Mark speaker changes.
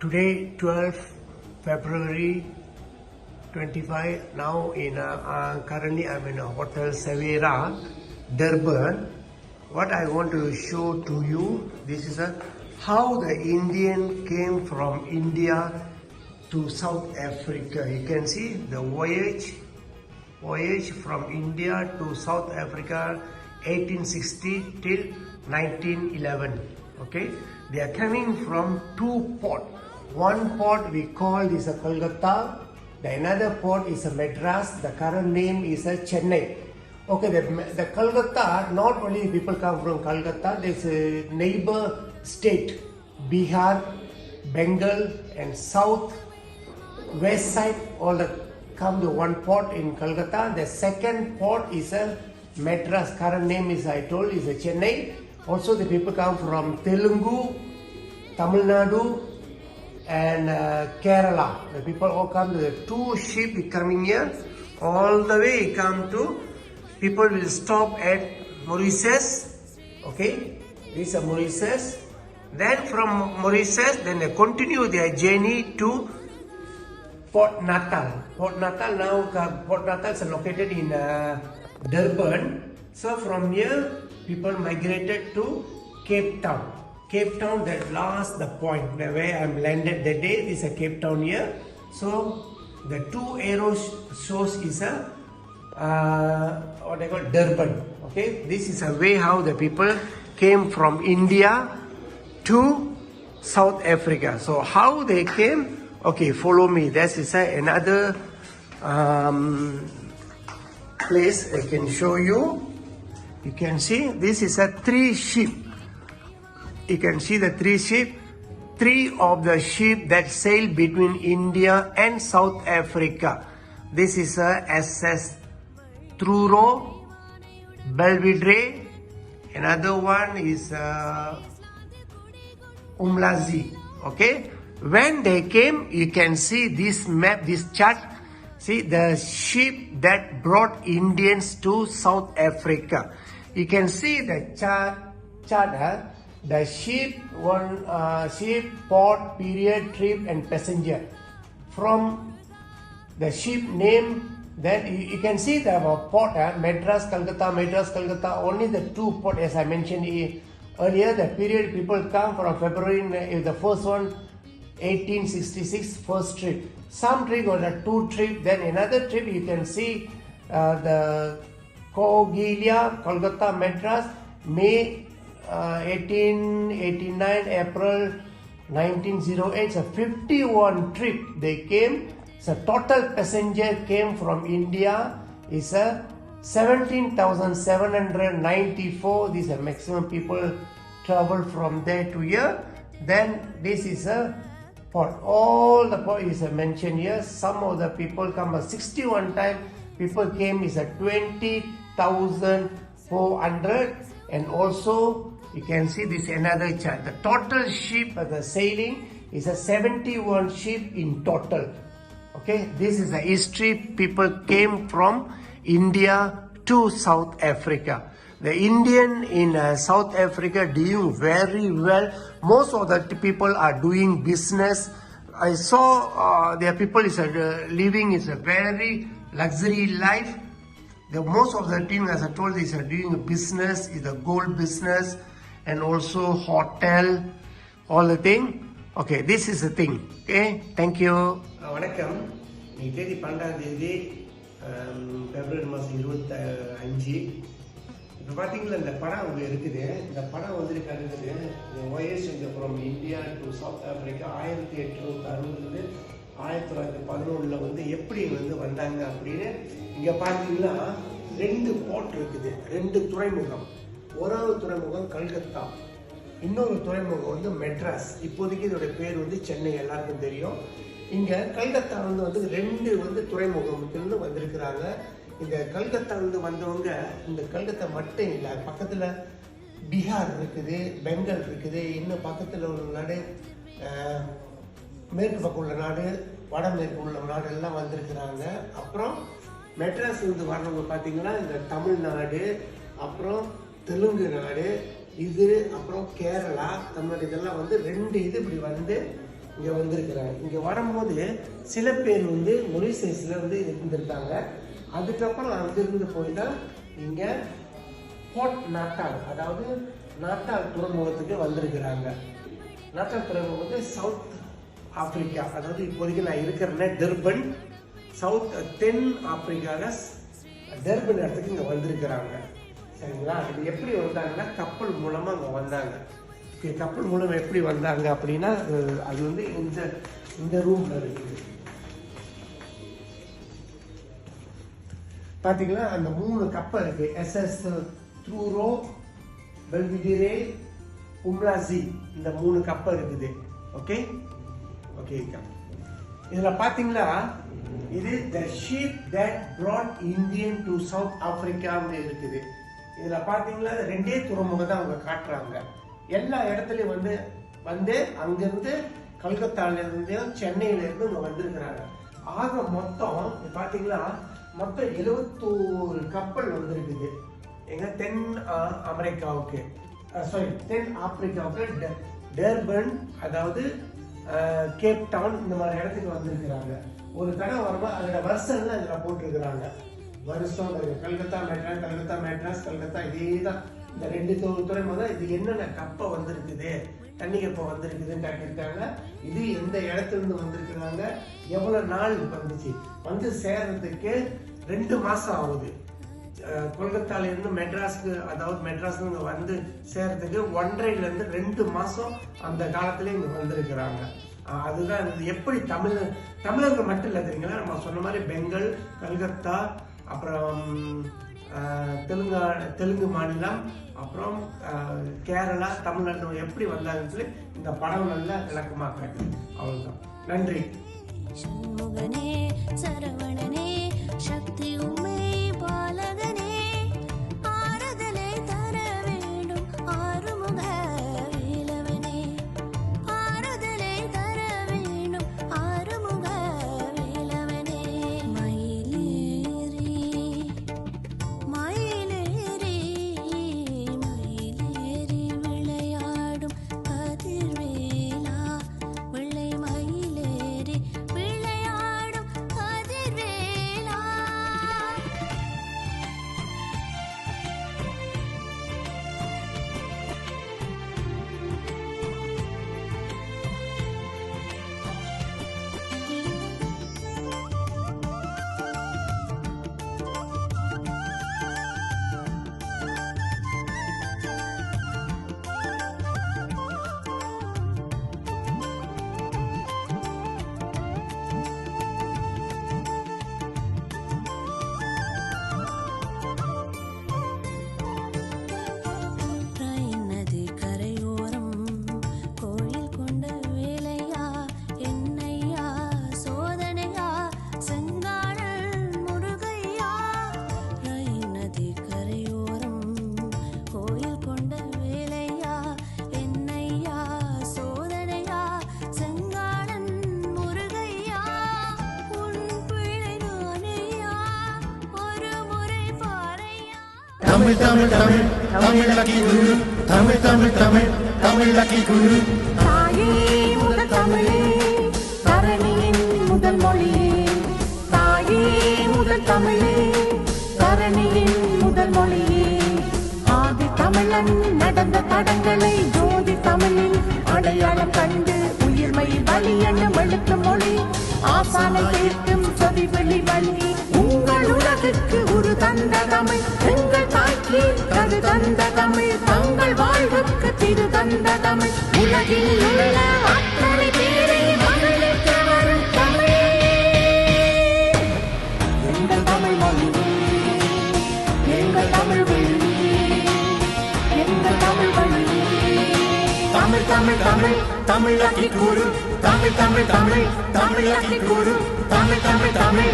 Speaker 1: Today, 12th February 25. Now, in uh, uh, currently, I'm in a hotel Savera, Durban. What I want to show to you, this is a how the Indian came from India to South Africa. You can see the voyage, voyage from India to South Africa, 1860 till 1911. Okay, they are coming from two port. One port we call is a Kolkata. The another port is a Madras. The current name is a Chennai. Okay, the, the Kolkata, not only people come from Kolkata, there's a neighbor state, Bihar, Bengal, and South, West side, all the come to one port in Kolkata. The second port is a Madras. Current name is I told is a Chennai. Also, the people come from Telugu, Tamil Nadu, and uh, Kerala. The people all come to the two ship coming here. All the way come to people will stop at Mauritius. Okay, this is Mauritius. Then from Mauritius, then they continue their journey to Port Natal. Port Natal now, uh, Port Natal is located in uh, Durban. So from here, people migrated to Cape Town. Cape Town, that last the point the way I'm landed that day is a Cape Town here. So the two arrows shows is a uh, what I call Durban. Okay, this is a way how the people came from India to South Africa. So how they came? Okay, follow me. This is a, another um, place I can show you. You can see this is a three ship. You can see the three ship. Three of the ship that sail between India and South Africa. This is a SS Truro, Belvedere. Another one is uh, Umlazi. Okay. When they came, you can see this map, this chart. See the ship that brought Indians to South Africa. You can see the chart. Chart. Huh? The ship, one uh, ship, port, period, trip, and passenger. From the ship name then you, you can see the uh, port uh, madras calcutta madras calcutta only the two port as i mentioned eh, earlier the period people come from february uh, the first one 1866 first trip some trip or the two trip then another trip you can see uh, the Kogilia, Kolkata, Madras, May uh, 1889, April 1908. So 51 trip they came. So total passenger came from India is a 17,794. These are maximum people travel from there to here. Then this is a port. All the is mentioned here. Some of the people come a 61 time. People came is a 20,400 and also you can see this another chart. The total ship of the sailing is a 71 ship in total. Okay, this is the history. People came from India to South Africa. The Indian in uh, South Africa doing very well. Most of the people are doing business. I saw uh, their people is uh, living is a very luxury life. The most of the team, as I told, is uh, doing a business, is a gold business, and also hotel, all the thing. Okay, this is the thing. Okay, thank you. வணக்கம் இன்னைக்கு தேதி பன்னெண்டாம் தேதி பிப்ரவரி மாதம் இருபத்தி அஞ்சு இப்போ பார்த்தீங்களா இந்த படம் அங்கே இருக்குது இந்த படம் வந்துட்டு கருதுது இந்த ஒயஸ் இந்த from India to South Africa ஆயிரத்தி எட்நூற்றி அறுபதுலேருந்து ஆயிரத்தி தொள்ளாயிரத்தி பதினொன்றில் வந்து எப்படி வந்து வந்தாங்க அப்படின்னு இங்கே பார்த்தீங்கன்னா ரெண்டு போர்ட் இருக்குது ரெண்டு துறைமுகம் ஓராவது துறைமுகம் கல்கத்தா இன்னொரு துறைமுகம் வந்து மெட்ராஸ். இப்போதைக்கு இதோட பேர் வந்து சென்னை எல்லாருக்கும் தெரியும். இங்கே கல்கத்தா வந்து ரெண்டு வந்து துறைமுகத்திலிருந்து வந்திருக்கிறாங்க. இந்த கல்கத்தா வந்தவங்க இந்த கல்கத்தா மட்டும் இல்லை பக்கத்தில் பீகார் இருக்குது பெங்கால் இருக்குது இன்னும் பக்கத்தில் உள்ள நாடு மேற்கு பக்கம் உள்ள நாடு வடமேற்கு உள்ள நாடு எல்லாம் வந்திருக்கிறாங்க. அப்புறம் மெட்ராஸ் வந்து வர்றவங்க பார்த்தீங்கன்னா இந்த தமிழ்நாடு அப்புறம் தெலுங்கு நாடு இது அப்புறம் கேரளா தமிழ்நாடு இதெல்லாம் வந்து ரெண்டு இது இப்படி வந்து இங்கே வந்திருக்கிறாங்க. இங்கே வரும்போது சில பேர் வந்து மொரிசைஸில் வந்து இருந்திருக்காங்க. அதுக்கப்புறம் அங்கிருந்து போய் தான் இங்கே போர்ட் நாட்டால் அதாவது நாட்டால் துறைமுகத்துக்கு வந்திருக்கிறாங்க. நாட்டால் துறைமுகம் வந்து சவுத் ஆப்பிரிக்கா அதாவது இப்போதைக்கு நான் இருக்கிறேன்னா டெர்பன் சவுத் தென் ஆப்பிரிக்காவில் டெர்பன் இடத்துக்கு இங்கே வந்திருக்கிறாங்க. சரிங்களா? இது எப்படி வந்தாங்கன்னா கப்பல் மூலமாக அங்கே வந்தாங்க. ஓகே கப்பல் மூலம் எப்படி வந்தாங்க அப்படின்னா அது வந்து இந்த இந்த ரூமில் இருக்குது. பார்த்தீங்கன்னா அந்த மூணு கப்பல் இருக்கு. எஸ்எஸ் த்ரூரோ பெல்விடிரே உம்லாசி இந்த மூணு கப்பல் இருக்குது. ஓகே ஓகே இதில் பார்த்தீங்களா இது the ship that brought Indian to South ஆப்பிரிக்கான்னு இருக்குது. இதுல பாத்தீங்களா ரெண்டே துறைமுகம் தான் அவங்க காட்டுறாங்க. எல்லா இடத்துலயும் வந்து வந்து அங்கிருந்து கல்கத்தால இருந்து சென்னையில இருந்து இங்க வந்திருக்கிறாங்க. ஆக மொத்தம் பாத்தீங்களா மொத்தம் எழுபத்தோரு கப்பல் வந்திருக்குது. எங்க தென் அமெரிக்காவுக்கு சாரி தென் ஆப்பிரிக்காவுக்கு டர்பன் டெர்பன் அதாவது ஆஹ், கேப் டவுன் இந்த மாதிரி இடத்துக்கு வந்திருக்கிறாங்க. ஒரு தடவை வரும்போது அதோட வருஷம்லாம் இதில் போட்டிருக்கிறாங்க. வருஷம் கல்கத்தா மெட்ராஸ் கல்கத்தா மெட்ராஸ் கல்கத்தா இதே தான் இந்த ரெண்டு துறை துறைமுகம் தான் இது என்னென்ன கப்பை வந்திருக்குது தண்ணி கப்பை வந்திருக்குதுன்னு காட்டியிருக்காங்க. இது எந்த இடத்துலேருந்து வந்திருக்கிறாங்க? எவ்வளோ நாள் வந்துச்சு? வந்து சேர்றதுக்கு ரெண்டு மாதம் ஆகுது. கொல்கத்தாலேருந்து மெட்ராஸ்க்கு அதாவது மெட்ராஸ்ல இங்கே வந்து சேர்றதுக்கு ஒன்றரைலேருந்து ரெண்டு மாதம் அந்த காலத்துல இங்கே வந்திருக்கிறாங்க. அதுதான் இது. எப்படி தமிழ் தமிழர்கள் மட்டும் இல்லை தெரியுங்களா? நம்ம சொன்ன மாதிரி பெங்கால் கல்கத்தா அப்புறம் தெலுங்கா தெலுங்கு மாநிலம் அப்புறம் கேரளா தமிழ்நாடு எப்படி வந்தாங்கன்னு சொல்லி இந்த படம் நல்லா விளக்கமாக காட்டுது அவ்வளவுதான். நன்றி.
Speaker 2: சண்முகனே சரவணனே சக்தி உமை பாலகனே
Speaker 3: தமிழ் தமிழ் தமிழ் தமிழ் லக்கி குரு தமிழ் தமிழ் தமிழ் தமிழ் லக்கி குரு.
Speaker 4: தாயே முதல் தமிழே தரணியின் முதல் மொழியே தாயே முதல் தமிழே தரணியின் முதல் மொழியே ஆதி தமிழன் நடந்த தடங்களை ஜோதி தமிழில் அடையாளம் கண்டு உயிர்மை வழி என்னும் எழுத்து மொழி. ஆசானை சேர்க்கும் சொதி வெளி வழி உங்கள் உலகுக்கு ஒரு தந்த தமிழ். தந்த தமிழ் தங்கள் வாழ்வுக்கு திரு தந்த தமிழ். உலகில் உள்ள அத்தனை பேரை மகிழ்விக்க வரும் தமிழே. எங்கள் தமிழ் மொழியே எங்கள் தமிழ் வழியே எங்கள் தமிழ்
Speaker 3: தமிழ் தமிழ் தமிழ் தமிழ் தமிழ் தமிழ் தமிழ் தமிழாக்கி கூறு. தமிழ் தமிழ் தமிழ்